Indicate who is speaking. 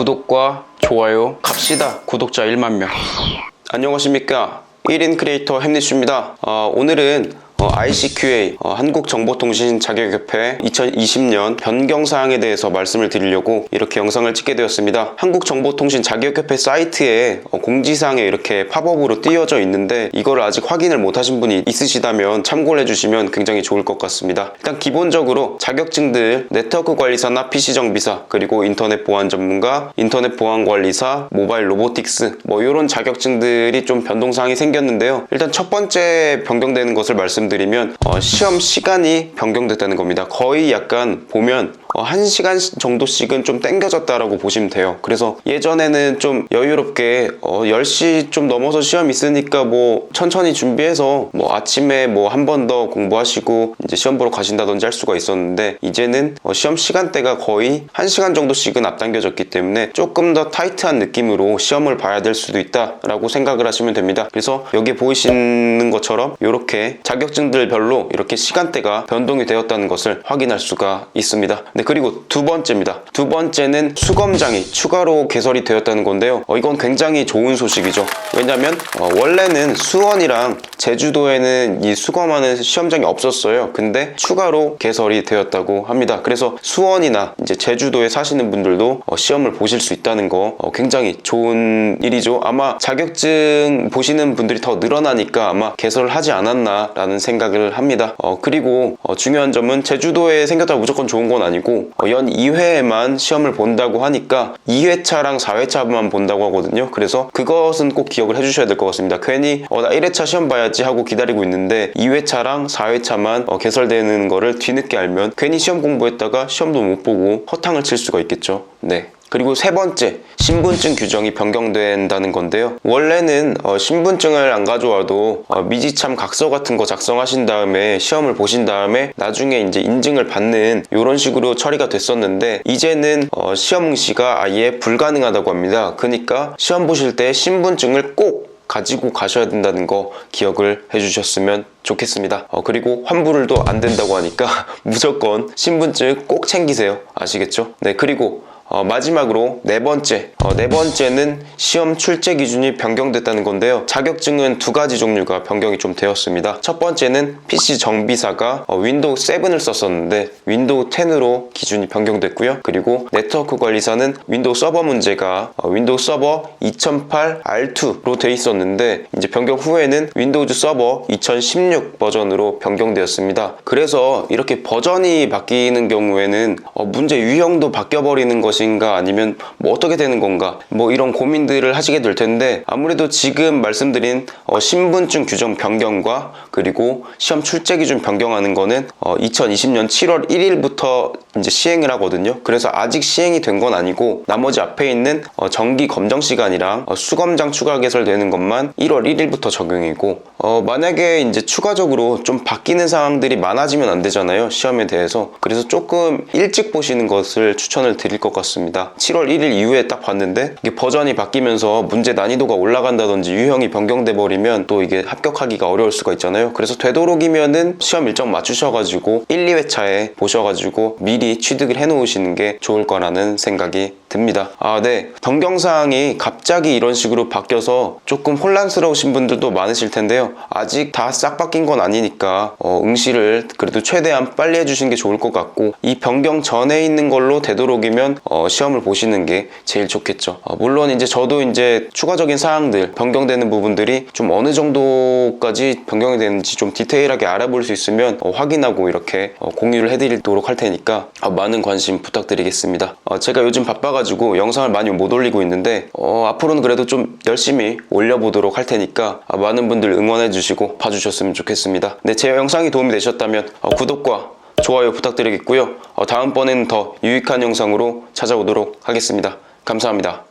Speaker 1: 구독과 좋아요 갑시다. 구독자 1만 명. 안녕하십니까. 1인 크리에이터 햄리슈입니다. 어, 오늘은 어, ICQA 어, 한국정보통신 자격협회 2020년 변경사항에 대해서 말씀을 드리려고 이렇게 영상을 찍게 되었습니다. 한국정보통신 자격협회 사이트에 어, 공지사항에 이렇게 팝업으로 띄어져 있는데 이걸 아직 확인을 못하신 분이 있으시다면 참고를 해주시면 굉장히 좋을 것 같습니다. 일단 기본적으로 자격증들 네트워크 관리사나 PC 정비사 그리고 인터넷 보안 전문가, 인터넷 보안 관리사, 모바일 로보틱스 뭐 이런 자격증들이 좀 변동사항이 생겼는데요. 일단 첫 번째 변경되는 것을 말씀드리 면 어, 시험 시간이 변경됐다는 겁니다. 거의 약간 보면 어, 1시간 정도씩은 좀 땡겨졌다라고 보시면 돼요. 그래서 예전에는 좀 여유롭게 어, 10시 좀 넘어서 시험 있으니까 뭐 천천히 준비해서 뭐 아침에 뭐 한 번 더 공부하시고 이제 시험 보러 가신다든지 할 수가 있었는데 이제는 어, 시험 시간대가 거의 1시간 정도씩은 앞당겨졌기 때문에 조금 더 타이트한 느낌으로 시험을 봐야 될 수도 있다라고 생각을 하시면 됩니다. 그래서 여기 보이시는 것처럼 이렇게 자격증들별로 이렇게 시간대가 변동이 되었다는 것을 확인할 수가 있습니다. 네, 그리고 두 번째입니다. 두 번째는 수검장이 추가로 개설이 되었다는 건데요. 어, 이건 굉장히 좋은 소식이죠. 왜냐면 어, 원래는 수원이랑 제주도에는 이 수검하는 시험장이 없었어요. 근데 추가로 개설이 되었다고 합니다. 그래서 수원이나 이제 제주도에 사시는 분들도 어, 시험을 보실 수 있다는 거 어, 굉장히 좋은 일이죠. 아마 자격증 보시는 분들이 더 늘어나니까 아마 개설을 하지 않았나라는 생각을 합니다. 어, 그리고 어, 중요한 점은 제주도에 생겼다고 무조건 좋은 건 아니고 어, 연 2회에만 시험을 본다고 하니까 2회차랑 4회차만 본다고 하거든요. 그래서 그것은 꼭 기억을 해주셔야 될 것 같습니다. 괜히 어, 나 1회차 시험 봐야지 하고 기다리고 있는데 2회차랑 4회차만 어, 개설되는 거를 뒤늦게 알면 괜히 시험 공부했다가 시험도 못 보고 허탕을 칠 수가 있겠죠. 네. 그리고 세 번째, 신분증 규정이 변경된다는 건데요. 원래는 어, 신분증을 안 가져와도 어, 미지참 각서 같은 거 작성하신 다음에 시험을 보신 다음에 나중에 이제 인증을 받는 이런 식으로 처리가 됐었는데 이제는 어, 시험 응시가 아예 불가능하다고 합니다. 그러니까 시험 보실 때 신분증을 꼭 가지고 가셔야 된다는 거 기억을 해주셨으면 좋겠습니다. 어, 그리고 환불도 안 된다고 하니까 무조건 신분증 꼭 챙기세요. 아시겠죠? 네, 그리고 어, 마지막으로 네 번째. 어, 네 번째는 시험 출제 기준이 변경됐다는 건데요. 자격증은 두 가지 종류가 변경이 좀 되었습니다. 첫 번째는 PC 정비사가 어, 윈도우 7을 썼었는데 윈도우 10으로 기준이 변경됐고요. 그리고 네트워크 관리사는 윈도우 서버 문제가 어, 윈도우 서버 2008 R2로 돼 있었는데 이제 변경 후에는 윈도우즈 서버 2016 버전으로 변경되었습니다. 그래서 이렇게 버전이 바뀌는 경우에는 어, 문제 유형도 바뀌어 버리는 것이 것인가 아니면 뭐 어떻게 되는 건가 뭐 이런 고민들을 하시게 될 텐데 아무래도 지금 말씀드린 어, 신분증 규정 변경과 그리고 시험 출제 기준 변경하는 거는 어, 2020년 7월 1일부터 이제 시행을 하거든요. 그래서 아직 시행이 된 건 아니고 나머지 앞에 있는 어, 정기 검정 시간이랑 어, 수검장 추가 개설되는 것만 1월 1일부터 적용이고 어, 만약에 이제 추가적으로 좀 바뀌는 상황들이 많아지면 안 되잖아요. 시험에 대해서 그래서 조금 일찍 보시는 것을 추천을 드릴 것 같습니다. 7월 1일 이후에 딱 봤는데 이게 버전이 바뀌면서 문제 난이도가 올라간다든지 유형이 변경돼 버리면 또 이게 합격하기가 어려울 수가 있잖아요. 그래서 되도록이면은 시험 일정 맞추셔가지고 1, 2회차에 보셔가지고 미리 취득을 해놓으시는 게 좋을 거라는 생각이 듭니다. 아, 네. 변경사항이 갑자기 이런 식으로 바뀌어서 조금 혼란스러우신 분들도 많으실 텐데요. 아직 다 싹 바뀐 건 아니니까 어, 응시를 그래도 최대한 빨리 해주시는 게 좋을 것 같고 이 변경 전에 있는 걸로 되도록이면 어, 시험을 보시는 게 제일 좋겠죠. 어, 물론 이제 저도 이제 추가적인 사항들 변경되는 부분들이 좀 어느 정도까지 변경이 되는지 좀 디테일하게 알아볼 수 있으면 어, 확인하고 이렇게 어, 공유를 해드리도록 할 테니까 어, 많은 관심 부탁드리겠습니다. 어, 제가 요즘 바빠가 지고 영상을 많이 못 올리고 있는데 어, 앞으로는 그래도 좀 열심히 올려보도록 할 테니까 어, 많은 분들 응원해주시고 봐주셨으면 좋겠습니다. 네, 제 영상이 도움이 되셨다면 어, 구독과 좋아요 부탁드리겠고요. 어, 다음번에는 더 유익한 영상으로 찾아오도록 하겠습니다. 감사합니다.